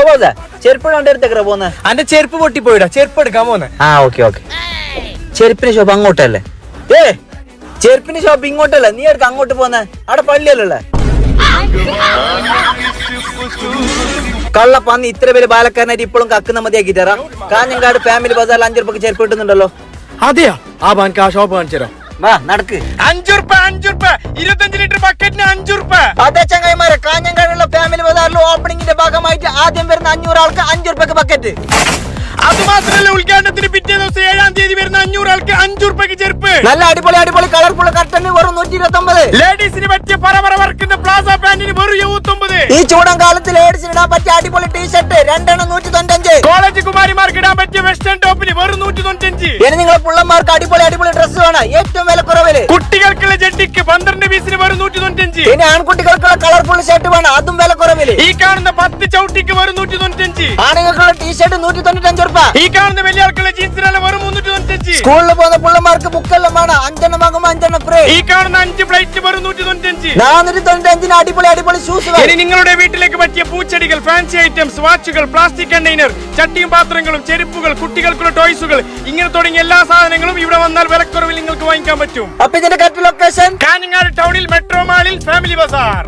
ഷോബോസ ചെരുപ്പ് കണ്ടെടുത്തേക്കറ പോന്നെ? അന്റെ ചെരുപ്പ് പൊട്ടിപ്പോയിടാ. ചെരുപ്പ് എടുക്കാൻ പോന്നെ. ആ ഓക്കെ ഓക്കെ. ചെരുപ്പിന് ഷോപ്പ് അങ്ങോട്ടല്ലേ? ഏ ചെരുപ്പിന് ഷോപ്പ് ഇങ്ങോട്ടല്ല? നീ എടുക്ക അങ്ങോട്ട് പോന്നെ. അവിടെ പള്ളിയല്ലേ കള്ള പന്നി ഇത്ര പേര് ബാലക്കാരനായിട്ട് ഇപ്പോഴും കക്കുന്ന മതിയാക്കിട്ടാ കാഞ്ഞങ്ങാട് ഫാമിലി ബസാറിൽ അഞ്ചു രൂപക്ക് ചെരുപ്പ് കിട്ടുന്നുണ്ടല്ലോ. അതെയാ? ആ ബാൻ ആ ഷോപ്പ് കാണിച്ചു തരാം വാ നടക്ക്. അഞ്ചുറുപ്പ അഞ്ചുറുപ്പ ഇരുപത്തഞ്ച് ലിറ്റർ ബക്കറ്റിന് അഞ്ചുറുപ്പ അതെ ആദ്യം വരുന്ന അഞ്ഞൂറ് ആൾക്ക് അഞ്ചു റുപ്യക്ക് ബക്കറ്റ് അത് മാത്രമല്ല ഉദ്ഘാടനത്തിന് പിറ്റേ ദിവസം ഏഴാം തീയതി വരുന്ന അഞ്ഞൂറ് ആൾക്ക് അഞ്ചു റുപ്യക്ക് ചെരുപ്പ്. നല്ല അടിപൊളി അടിപൊളി കളർഫുൾ കർട്ടന് വെറും നൂറ്റി ഇരുപത്തി ഒമ്പത് ലേഡീസിന് പറ്റിയ പറവറ വർക്കിന്റെ പ്ലാസ പാന്റിന് വെറും എഴുപത്തൊമ്പത്. ഈ ചൂടം കാലത്ത് ലേഡീസിന് ഇടാൻ പറ്റിയ അടിപൊളി ടീഷർട്ട് രണ്ടെണ്ണം നൂറ്റി തൊണ്ണഞ്ച് കോളേജ് കുമാരിമാർക്ക് ഇടാൻ പറ്റിയ വെസ്റ്റേൺ ടോപ്പിന് വെറും നൂറ്റി തൊണ്ണഞ്ച് ഇനി നിങ്ങളെ പിള്ളമാർക്ക് അടിപൊളി അടിപൊളി ഡ്രസ്സ് വേണം. ഏറ്റവും വില കുറവിൽ. കുട്ടികൾക്കുള്ള ജെട്ടിക്ക് പന്ത്രണ്ട് പീസിന് വെറും നൂറ്റി തൊണ്ണഞ്ച് ഇനി ആൺകുട്ടികൾക്കുള്ള കളർഫുൾ ഷർട്ട് വേണം. അതും വില കുറവിൽ. ഈ കാണുന്ന പത്ത് ചവിട്ടിക്ക് വരും നൂറ്റി തൊണ്ണൂറ്റഞ്ച് ആണുങ്ങൾക്കുള്ള ടീഷർട്ട് നൂറ്റി തൊണ്ണൂറ്റഞ്ച് ഉറുപ്പ. ഈ കാണുന്ന വലിയ ആൾക്കുള്ള ജീൻസിനെല്ലാം വരും മുന്നൂറ്റി തൊണ്ണൂറ്റഞ്ച് സ്കൂളിൽ പോകുന്ന പിള്ളമാർക്ക് ബുക്കെല്ലാം വേണം അഞ്ചെണ്ണം വാങ്ങുമ്പോ അഞ്ചെണ്ണം ഫ്രീ. ഈ കാണുന്ന അഞ്ച് പ്ലേറ്റ് വരും നൂറ്റി തൊണ്ണൂറ്റഞ്ച് നാനൂറ്റി തൊണ്ണൂറ്റഞ്ചിന് അടിപൊളി അടിപൊളി ഷൂസ് ഇനി നിങ്ങളുടെ വീട്ടിലേക്ക് പറ്റിയ പൂച്ചെടികൾ ഫാൻസി ഐറ്റംസ് വാച്ചുകൾ പ്ലാസ്റ്റിക് കണ്ടെയ്നർ ചട്ടിയും പാത്രങ്ങളും ചെരുപ്പുകൾ കുട്ടികൾക്കുള്ള ടോയ്സുകൾ ഇങ്ങനെ തുടങ്ങിയ എല്ലാ സാധനങ്ങളും ഇവിടെ വന്നാൽ വിലക്കുറവിൽ നിങ്ങൾക്ക് വാങ്ങിക്കാൻ പറ്റും. അപ്പൊ ഇതിന്റെ കറക്റ്റ് ലൊക്കേഷൻ കാഞ്ഞങ്ങാട് ടൗണിൽ മെട്രോ മാളിൽ ഫാമിലി ബസാർ